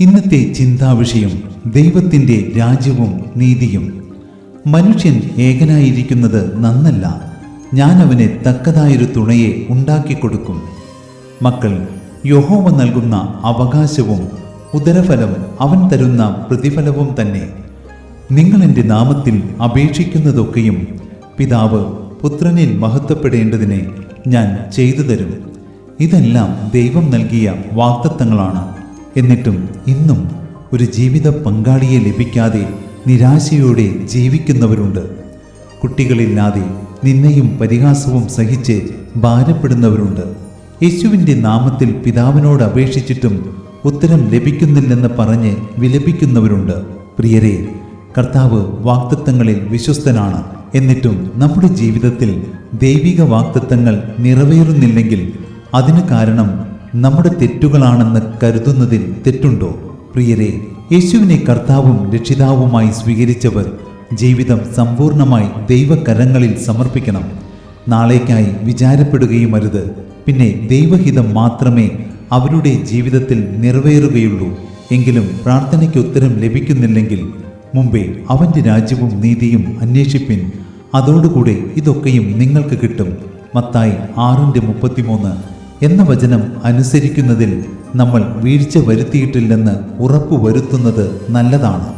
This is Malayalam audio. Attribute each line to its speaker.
Speaker 1: ഇന്നത്തെ ചിന്താവിഷയം ദൈവത്തിന്റെ രാജ്യവും നീതിയും. മനുഷ്യൻ ഏകനായിരിക്കുന്നത് നന്നല്ല. ഞാൻ അവന് തക്കതായൊരു തുണയെ ഉണ്ടാക്കിക്കൊടുക്കും മക്കൾ യഹോവ നൽകുന്ന അവകാശവും ഉദരഫലം അവൻ തരുന്ന പ്രതിഫലവും തന്നെ. നിങ്ങൾ എന്റെ നാമത്തിൽ അപേക്ഷിക്കുന്നതൊക്കെയും പിതാവ് പുത്രനിൽ മഹത്വപ്പെടേണ്ടതിനെ ഞാൻ ചെയ്തു തരും. ഇതെല്ലാം ദൈവം നൽകിയ വാഗ്ദത്തങ്ങളാണ്. എന്നിട്ടും ഇന്നും ഒരു ജീവിത പങ്കാളിയെ ലഭിക്കാതെ നിരാശയോടെ ജീവിക്കുന്നവരുണ്ട്. കുട്ടികളില്ലാതെ നിന്നയും പരിഹാസവും സഹിച്ച് ഭാരപ്പെടുന്നവരുണ്ട്. യേശുവിന്റെ നാമത്തിൽ പിതാവിനോട് അപേക്ഷിച്ചിട്ടും ഉത്തരം ലഭിക്കുന്നില്ലെന്ന് പറഞ്ഞ് വിലപിക്കുന്നവരുണ്ട്. പ്രിയരെ കർത്താവ് വാക്തത്വങ്ങളിൽ വിശ്വസ്തനാണ്. എന്നിട്ടും നമ്മുടെ ജീവിതത്തിൽ ദൈവിക വാക്തത്വങ്ങൾ നിറവേറുന്നില്ലെങ്കിൽ അതിന് കാരണം നമ്മുടെ തെറ്റുകളാണെന്ന് കരുതുന്നതിൽ തെറ്റുണ്ടോ? പ്രിയരെ യേശുവിനെ കർത്താവും രക്ഷിതാവുമായി സ്വീകരിച്ചവർ ജീവിതം സമ്പൂർണമായി ദൈവകരങ്ങളിൽ സമർപ്പിക്കണം. നാളേക്കായി വിചാരപ്പെടുകയും അരുത് പിന്നെ ദൈവഹിതം മാത്രമേ അവരുടെ ജീവിതത്തിൽ നിറവേറുകയുള്ളൂ. എങ്കിലും പ്രാർത്ഥനയ്ക്ക് ഉത്തരം ലഭിക്കുന്നില്ലെങ്കിൽ മുമ്പേ അവന്റെ രാജ്യവും നീതിയും അന്വേഷിപ്പിൻ. അതോടുകൂടെ ഇതൊക്കെയും നിങ്ങൾക്ക് കിട്ടും. മത്തായി ആറിന്റെ മുപ്പത്തിമൂന്ന്. എന്ന വചനം അനുസരിക്കുന്നതിൽ നമ്മൾ വീഴ്ച വരുത്തിയിട്ടില്ലെന്ന് ഉറപ്പുവരുത്തുന്നത് നല്ലതാണ്.